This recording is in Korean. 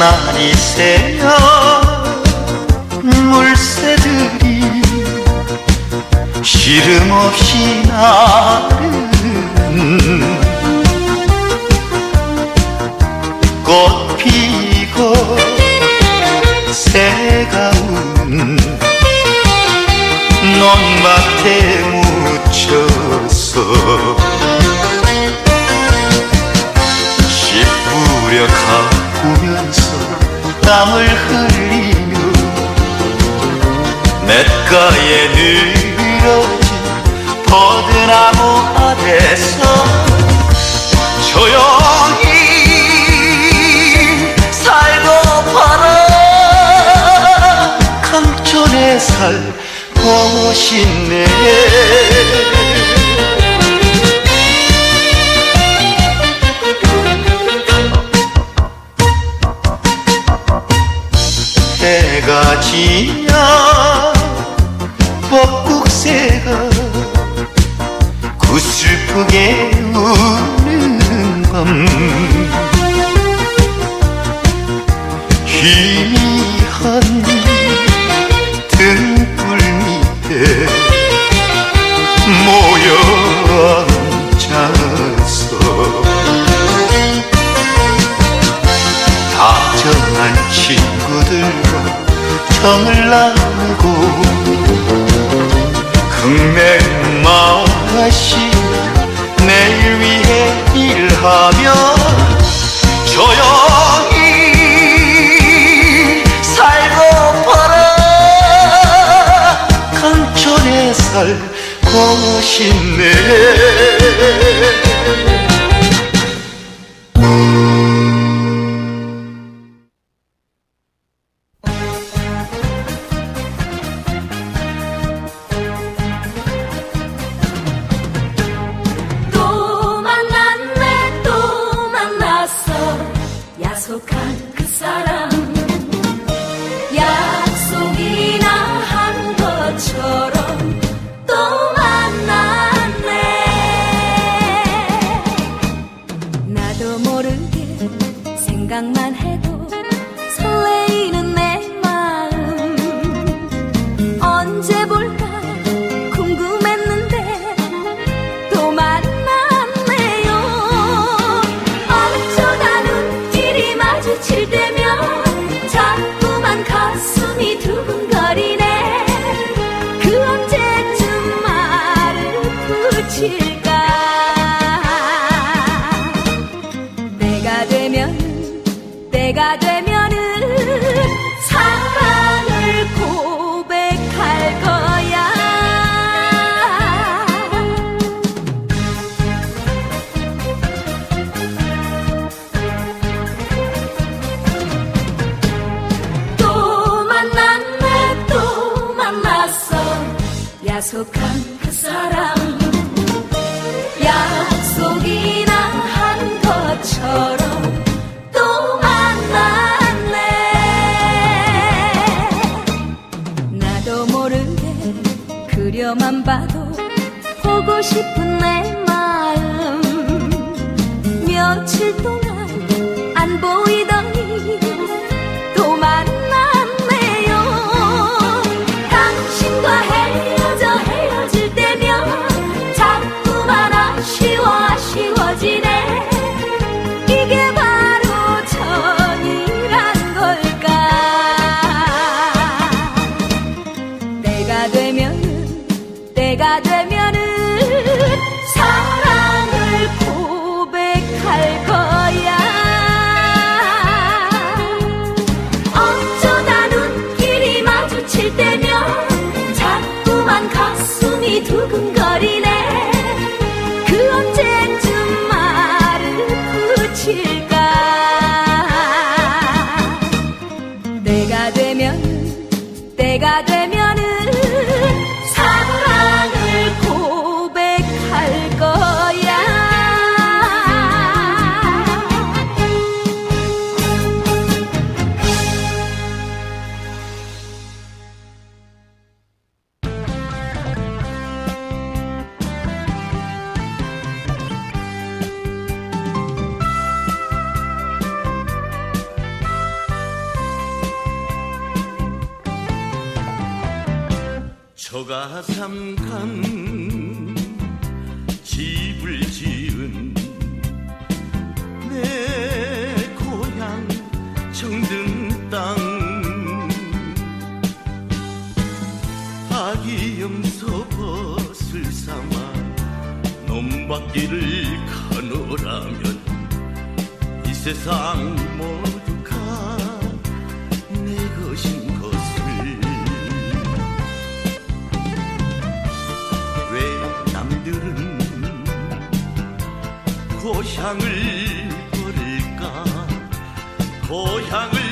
날이 새면 물새들이 시름 없이 나르는 꽃 피고 새가 우는 논밭에 묻혀서 씨 뿌려 가 꾸면서 땀을 흘리며 냇가에 늘어진 버드나무 아래서 조용히 살고파라. 강촌에 살고 싶네 지냐 벚국새가 구슬프게 우는 밤. 희미한 정을 나누고 흑맥 마시 내일 위해 일하며 조용히 살고파라 강촌에 살고 싶네 그 사람. 약속이나 한 것처럼 또 만났네. 나도 모르게 생각만 해도 붙일까? 내가 되면 때가 되면은 사랑을 고백할 거야. 또 만났네 또 만났어. 야속한 그 사람 봐도 보고 싶은 내 마음 며칠 동안 안 보이 서가 삼간 집을 지은 내 고향 정든 땅. 아기 염소 벗을 삼아 넘바퀴를 가노라면 이 세상 모두가 내 것인 고향을 버릴까? 고향을